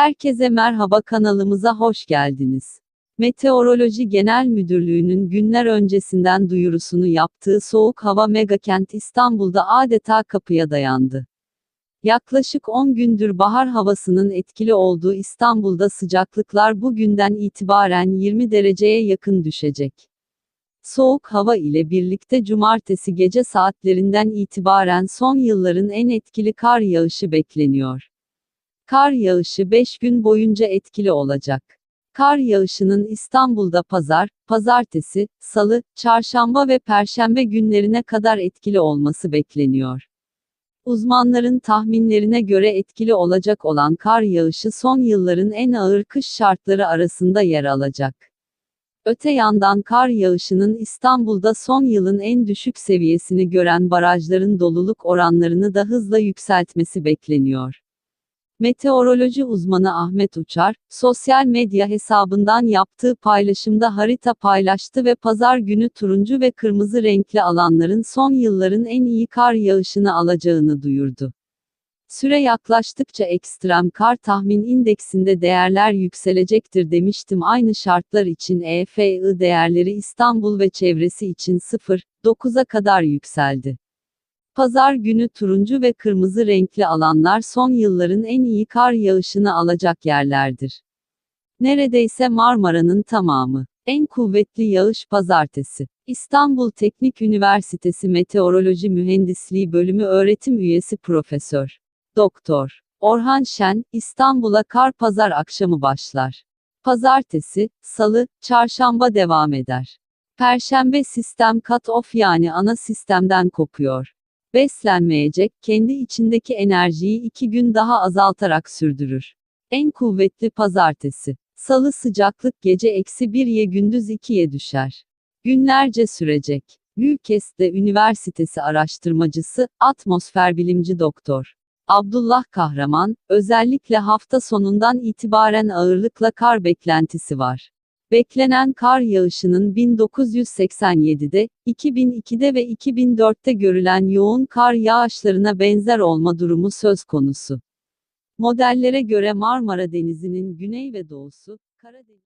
Herkese merhaba kanalımıza hoş geldiniz. Meteoroloji Genel Müdürlüğü'nün günler öncesinden duyurusunu yaptığı soğuk hava megakent İstanbul'da adeta kapıya dayandı. Yaklaşık 10 gündür bahar havasının etkili olduğu İstanbul'da sıcaklıklar bugünden itibaren 20 dereceye yakın düşecek. Soğuk hava ile birlikte cumartesi gece saatlerinden itibaren son yılların en etkili kar yağışı bekleniyor. Kar yağışı 5 gün boyunca etkili olacak. Kar yağışının İstanbul'da pazar, pazartesi, salı, çarşamba ve perşembe günlerine kadar etkili olması bekleniyor. Uzmanların tahminlerine göre etkili olacak olan kar yağışı son yılların en ağır kış şartları arasında yer alacak. Öte yandan kar yağışının İstanbul'da son yılın en düşük seviyesini gören barajların doluluk oranlarını da hızla yükseltmesi bekleniyor. Meteoroloji uzmanı Ahmet Uçar, sosyal medya hesabından yaptığı paylaşımda harita paylaştı ve pazar günü turuncu ve kırmızı renkli alanların son yılların en iyi kar yağışını alacağını duyurdu. Süre yaklaştıkça ekstrem kar tahmin indeksinde değerler yükselecektir demiştim. Aynı şartlar için EFI değerleri İstanbul ve çevresi için 0.9'a kadar yükseldi. Pazar günü turuncu ve kırmızı renkli alanlar son yılların en iyi kar yağışını alacak yerlerdir. Neredeyse Marmara'nın tamamı. En kuvvetli yağış pazartesi. İstanbul Teknik Üniversitesi Meteoroloji Mühendisliği Bölümü öğretim üyesi Profesör Doktor Orhan Şen, İstanbul'a kar pazar akşamı başlar. Pazartesi, salı, çarşamba devam eder. Perşembe sistem cut-off yani ana sistemden kopuyor. Beslenmeyecek, kendi içindeki enerjiyi iki gün daha azaltarak sürdürür. En kuvvetli pazartesi. Salı sıcaklık gece eksi 1'ye gündüz 2'ye düşer. Günlerce sürecek. Ülkes'te Üniversitesi araştırmacısı, atmosfer bilimci doktor. Abdullah Kahraman, özellikle hafta sonundan itibaren ağırlıkla kar beklentisi var. Beklenen kar yağışının 1987'de, 2002'de ve 2004'te görülen yoğun kar yağışlarına benzer olma durumu söz konusu. Modellere göre Marmara Denizi'nin güney ve doğusu, Karadeniz